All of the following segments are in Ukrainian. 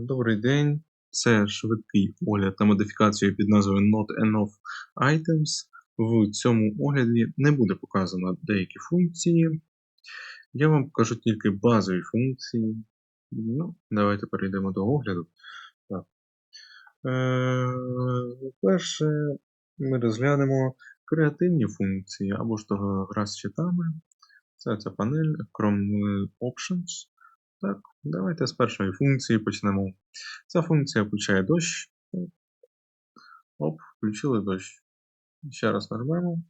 Добрий день. Це швидкий огляд на модифікацію під назвою Not Enough Items. В цьому огляді не буде показано деякі функції. Я вам покажу тільки базові функції. Ну, давайте перейдемо до огляду. Так. Е, перше, ми розглянемо креативні функції або ж того гра з читами. Це ця панель Chrome Options. Так, давайте з першої функції почнемо. Ця функція включає дощ. Оп, включили дощ. Ще раз нажмемо.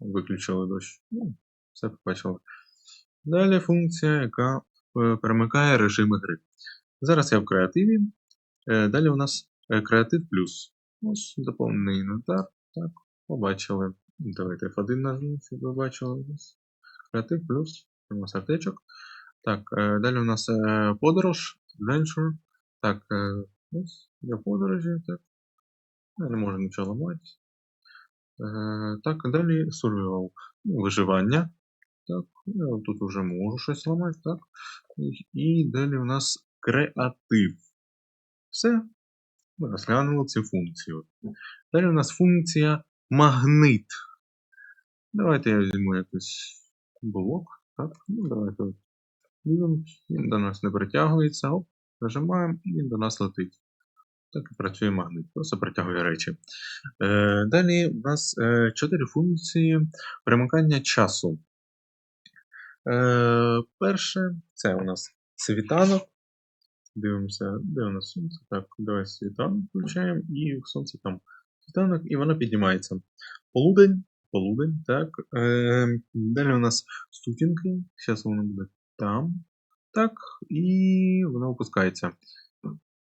Виключили дощ. Ну, все побачили. Далі функція, яка е, перемикає режими гри. Зараз я в креативі. Е, Далі у нас е, креатив плюс. Ось заповнений інвентар. Так, побачили. Давайте F1 нажмемо, щоб ви бачили. Креатив плюс. Сердечок. Так, е, далі у нас е, подорож, adventure. Так, е, ось я в подорожі, так. Я не можу нічого ламати. Е, так, далі survival. Ну, виживання. Так, я тут вже можу щось ламати, так. І, далі у нас креатив. Все. Ми розглянули цю функцію. Далі у нас функція магнит. Давайте я візьму якийсь блок. Так, ну давайте Дивимось, він до нас не притягується. Оп, нажимаємо і він до нас летить. Так і працює магнит, просто притягує речі. Е, Далі у нас е, 4 функції перемикання часу. Е, Перше, це у нас світанок. Дивимося, де у нас сонце. Так, давай світанок включаємо, і сонце там світанок, і воно піднімається. Полудень, полудень, так. Е, Далі у нас сутінки. Зараз воно буде там. Так, і вона опускається.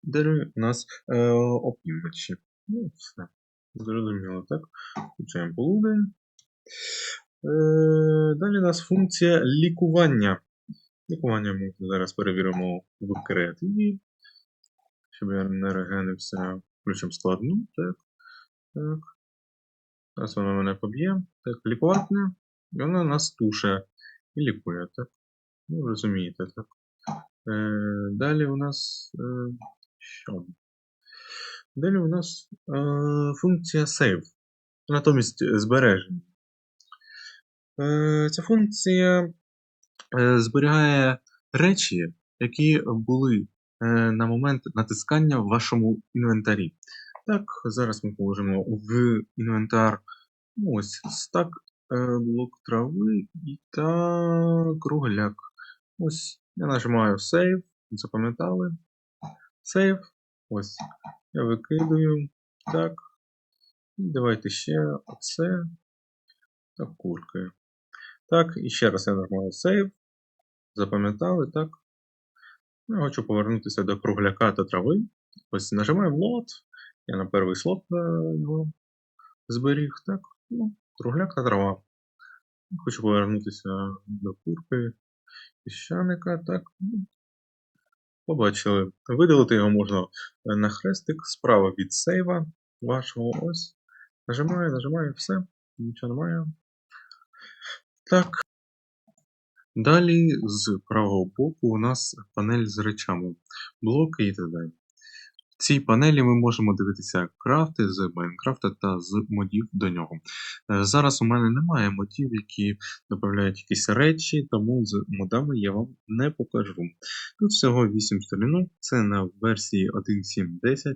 Далі у нас е, опівночі. Ну, все. Зрозуміло, так. Включаємо полудень. Е, далі у нас функція лікування. Лікування ми зараз перевіримо в креативі. Щоб я не регенився. Включимо складну. Так. Так. Зараз вона мене поб'є. Так, лікуватне. І вона нас туше і лікує, так. Ну, розумієте, так. Е, далі у нас. Е, що? Далі у нас е, функція save. Натомість збереження. Ця функція е, зберігає речі, які були на момент натискання в вашому інвентарі. Так, зараз ми положимо в інвентар ну, ось стак, е, блок трави і та кругляк. Ось я нажимаю Save, запам'ятали. Save. Ось. Я викидаю. Так. І давайте ще оце. Так, курки. Так, і ще раз я нажимаю Save. Запам'ятали, так. Я хочу повернутися до кругляка та трави. Ось нажимаємо Load. Я на перший слот е, його зберіг. Так. Ну, кругляк та трава. Хочу повернутися до курки піщаника. Так. ну, Побачили. Видалити його можна е, на хрестик справа від сейва вашого. Ось. Нажимаю, нажимаю, все. Нічого немає. Так. Далі з правого боку у нас панель з речами, блоки і т.д. Цій панелі ми можемо дивитися крафти з Майнкрафта та з модів до нього. Е, Зараз у мене немає модів, які додають якісь речі, тому з модами я вам не покажу. Тут всього 8 сторінок, це на версії 1.7.10.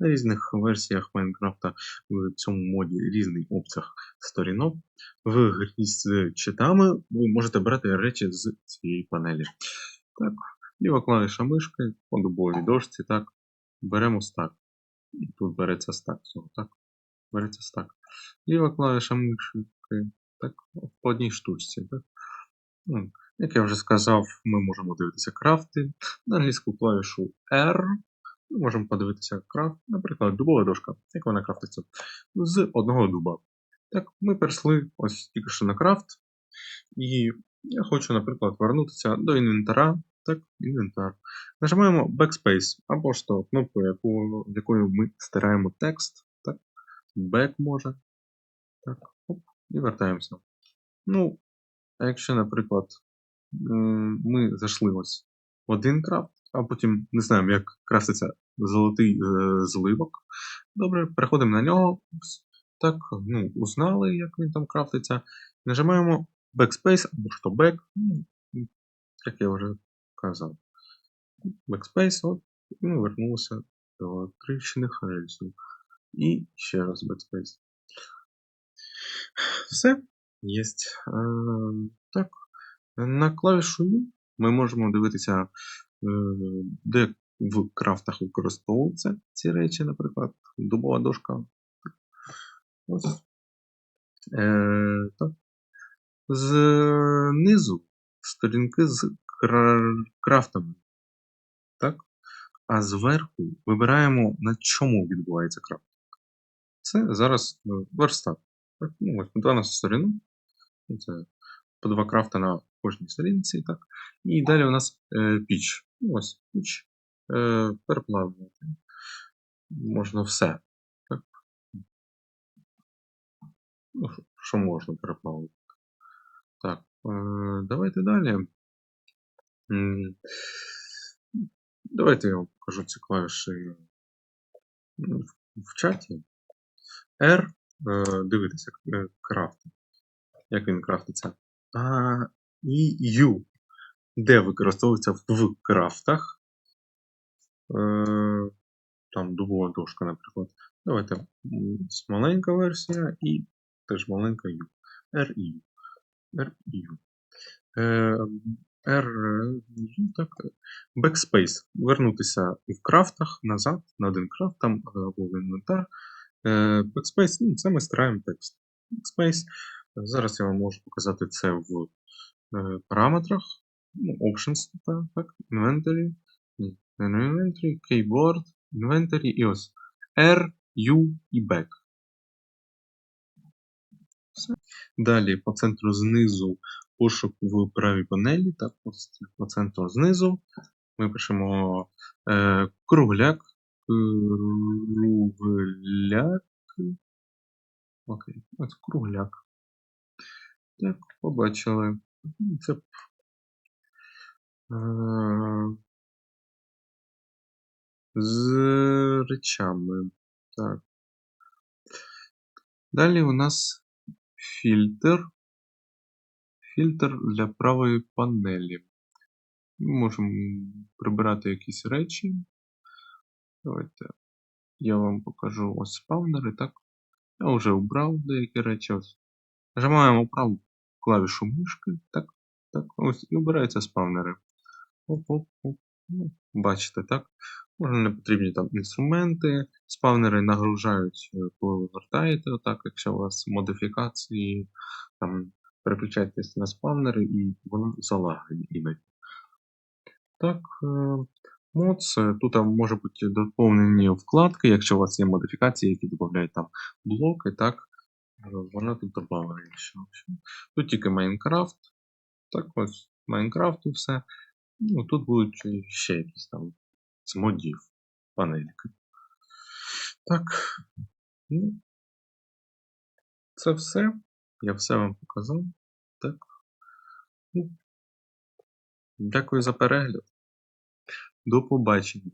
На різних версіях Майнкрафта в цьому моді різний обсяг сторінок. В грі з читами ви можете брати речі з цієї панелі. Так, ліва клавіша мишки по дубовій дошці, так. Беремо стак. І тут береться стак. Всього, так. Береться стак. Ліва клавіша мишки. Так, по одній штучці. Так. Ну, як я вже сказав, ми можемо дивитися крафти. На англійську клавішу R. Ми можемо подивитися крафт, наприклад, дубова дошка, як вона крафтиться з одного дуба. Так, ми перейшли ось тільки що на крафт. І я хочу, наприклад, повернутися до інвентара. Так, інвентар. Нажимаємо Backspace або ж то кнопку, яку, якою ми стираємо текст. Так, Back може. Так, оп, і вертаємося. Ну, а якщо, наприклад, ми зайшли ось в один крафт, а потім не знаємо, як краситься золотий е, зливок. Добре, переходимо на нього. Так, ну, узнали, як він там крафтиться. Нажимаємо Backspace або що Back, ну, як я вже казав. Backspace, от, і ми вернулися до тріщиних рельсів. І ще раз Backspace. Все. Е, так. На клавішу ми можемо дивитися, е, де в крафтах використовуються ці речі, наприклад, дубова дошка. Ось. Е, так. Знизу сторінки з крафтами. Так? А зверху вибираємо, на чому відбувається крафт. Це зараз е, верстат. Так? Ну, ось 12 сторінок. Ну, Це по два крафта на кожній сторінці. Так? І далі у нас е, піч. Ну, ось піч. Е, переплавлювати. Можна все. Так? Ну, що- можна переплавити. Так, е, давайте далі. Давайте я вам покажу ці клавіші в, в чаті. R, е, дивитися е, крафт. Як він крафтиться. А, і U, де використовується в крафтах. Е, там дубова дошка, наприклад. Давайте маленька версія і теж маленька U. R і U. R і U. R, ну, так, Backspace. Вернутися в крафтах назад на один крафт, там е, або в інвентар. Е, Backspace, ну, це ми стираємо текст. Backspace. Зараз я вам можу показати це в е, параметрах. Ну, options, так, так, inventory, inventory, keyboard, inventory і ось R, U і back. Все. Далі по центру знизу пошук в правій панелі. Так, по центру знизу. Ми пишемо е, кругляк. Кругляк. Окей, ось кругляк. Так, побачили. Це. Е, з речами. Так. Далі у нас фільтр. Фільтр для правої панелі. Ми можемо прибирати якісь речі. Давайте я вам покажу ось спавнери, так? Я вже обрав деякі речі. Ось. Нажимаємо праву клавішу мишки, так, так, ось, і обираються спавнери. Оп-оп-оп. Ну, бачите, так? Можна не потрібні там інструменти. Спавнери нагружають, коли ви вертаєте, отак, якщо у вас модифікації, там переключайтесь на спавнери і воно залагає іноді. Так, моц. Тут може бути доповнені вкладки, якщо у вас є модифікації, які додають там блоки, так, е, вона тут додана. Якщо. Тут тільки Майнкрафт. Так, ось Майнкрафт і все. Ну, тут будуть ще якісь там з модів панельки. Так. Ну, це все. Я все вам показав. Так. Ну, Дякую за перегляд. До побачення.